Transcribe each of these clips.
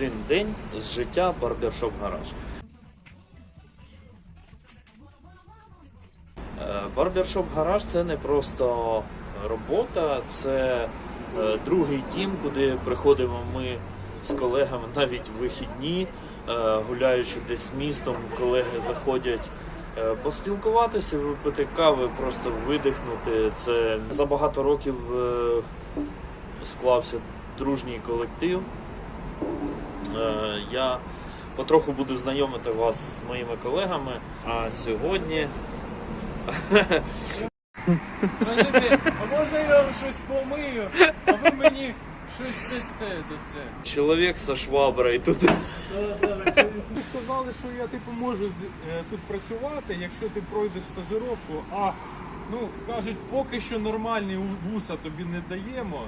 один день з життя барбершоп гараж. Е, Барбершоп гараж це не просто робота, це е, другий дім, куди приходимо ми з колегами навіть в вихідні, е, гуляючи десь містом, колеги заходять поспілкуватися, випити кави, просто видихнути. Це за багато років склався дружній колектив. Я потроху буду знайомити вас з моїми колегами. А сьогодні а можна я вам щось помию, а ви мені щось дасте за це. чоловік со шваброю тут. Ви сказали, що я типу можу е, тут працювати, якщо ти пройдеш стажировку, а ну кажуть, поки що нормальні у- вуса тобі не даємо,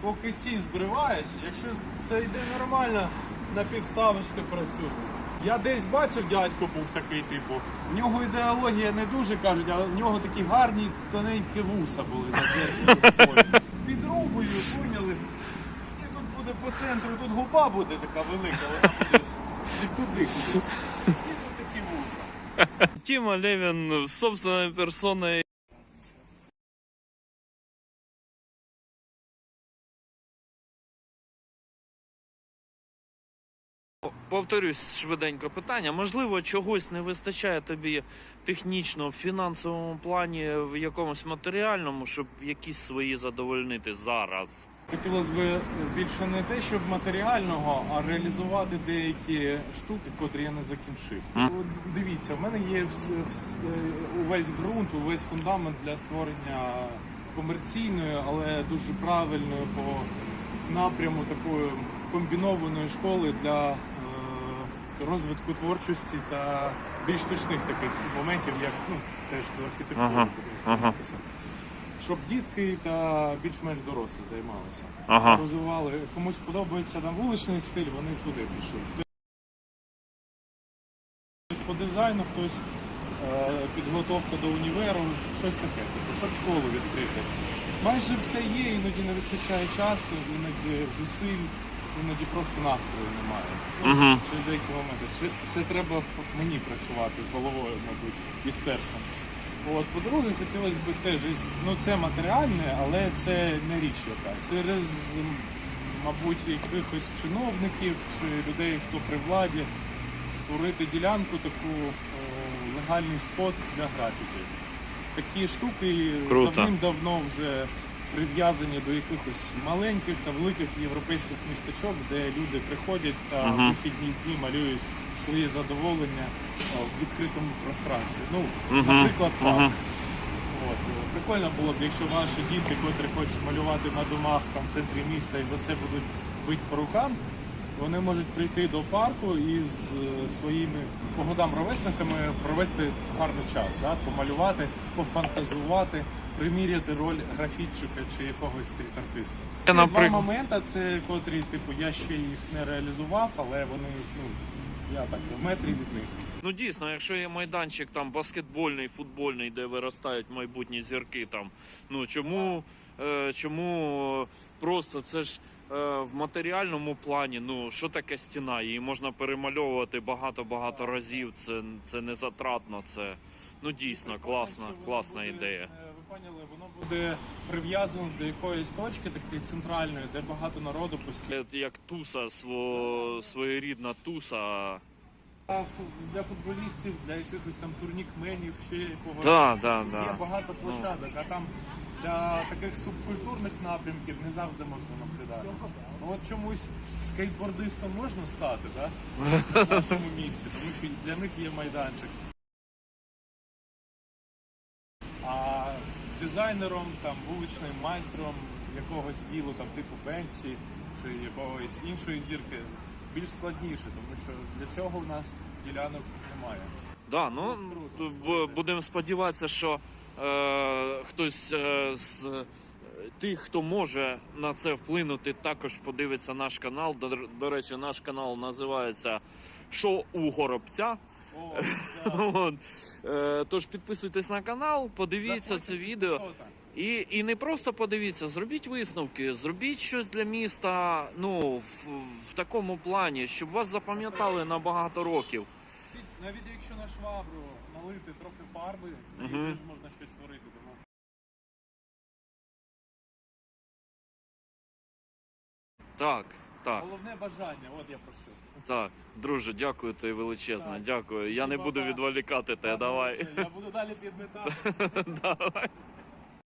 поки ці збриваєш, якщо це йде нормально, на півставочки працюй. Я десь бачив, дядько був такий типу. В нього ідеологія не дуже кажуть, але в нього такі гарні тоненькі вуса були на верхній Підрубую, поняли. І тут буде по центру, тут губа буде така велика, вона буде і туди кудись. І тут такі вуса. Тима Левин собственной персоной. Повторюсь швиденько питання. Можливо, чогось не вистачає тобі технічно в фінансовому плані, в якомусь матеріальному, щоб якісь свої задовольнити зараз. Хотілося б більше не те, щоб матеріального, а реалізувати деякі штуки, котрі я не закінчив. Дивіться, в мене є увесь ґрунт, увесь фундамент для створення комерційної, але дуже правильної по напряму такої комбінованої школи для розвитку творчості та більш точних таких моментів, як ну теж до архітектури. Ага, ага. Щоб дітки та більш-менш дорослі займалися, Ага. розвивали. Комусь подобається там вуличний стиль, вони туди пішли. Хтось по дизайну, хтось е, підготовка до універу, щось таке, типу, щоб школу відкрити. Майже все є, іноді не вистачає часу, іноді зусиль, іноді просто настрою немає. Мгм. Через деякі моменти. Чи це треба мені працювати з головою, мабуть, і з серцем. От, по-друге, хотілося б теж, ну це матеріальне, але це не річ яка. Через, мабуть, якихось чиновників чи людей, хто при владі, створити ділянку, таку о, легальний спот для графіки. Такі штуки давним-давно вже прив'язані до якихось маленьких та великих європейських містечок, де люди приходять та в Мгм. вихідні дні малюють свої задоволення о, в відкритому пространстві. Ну, Мгм. наприклад, парк. Мгм. От, е, прикольно було б, якщо ваші діти, котрі хочуть малювати на домах там, в центрі міста і за це будуть бити по рукам, вони можуть прийти до парку і з е, своїми погодам ровесниками провести гарний час, да? помалювати, пофантазувати, приміряти роль графітчика чи якогось стріт-артиста. Є Два наприк- моменти, це котрі, типу, я ще їх не реалізував, але вони, ну, я так, в метрі від них. Ну дійсно, якщо є майданчик там баскетбольний, футбольний, де виростають майбутні зірки, там ну чому, е, чому просто це ж е, в матеріальному плані, ну що таке стіна? Її можна перемальовувати багато-багато разів. Це, це не затратно, це ну дійсно класна, класна ідея. е, Ви поняли, воно буде прив'язано до якоїсь точки такої центральної, де багато народу постійно. Це Як туса, сво, своєрідна туса. Для фу- Для футболістів, для якихось там турнікменів, ще якогось. Да, да, Є да. багато площадок, а там для таких субкультурних напрямків не завжди можна наблюдати. Ну, От чомусь скейтбордистом можна стати, да? в нашому місті, тому що для них є майданчик. А дизайнером, там, вуличним майстром якогось ділу, там, типу Бенксі чи якогось іншої зірки, більш складніше, тому що для цього в нас ділянок немає. Да, ну будемо сподіватися, що е, хтось е, з тих, хто може на це вплинути, також подивиться наш канал. До, до речі, наш канал називається Шо у горобця. От. Е, тож підписуйтесь на канал, подивіться це відео. І, і не просто подивіться, зробіть висновки, зробіть щось для міста ну, в, в такому плані, щоб вас запам'ятали на багато років. Навіть якщо на швабру налити трохи фарби, на ній Мгм. теж можна щось створити. Тому Так, так, головне бажання, от я про що. так. Друже, дякую тобі величезно. Так. Дякую. Я не буду відволікати тебе. Давай. Я буду далі підметати. Давай.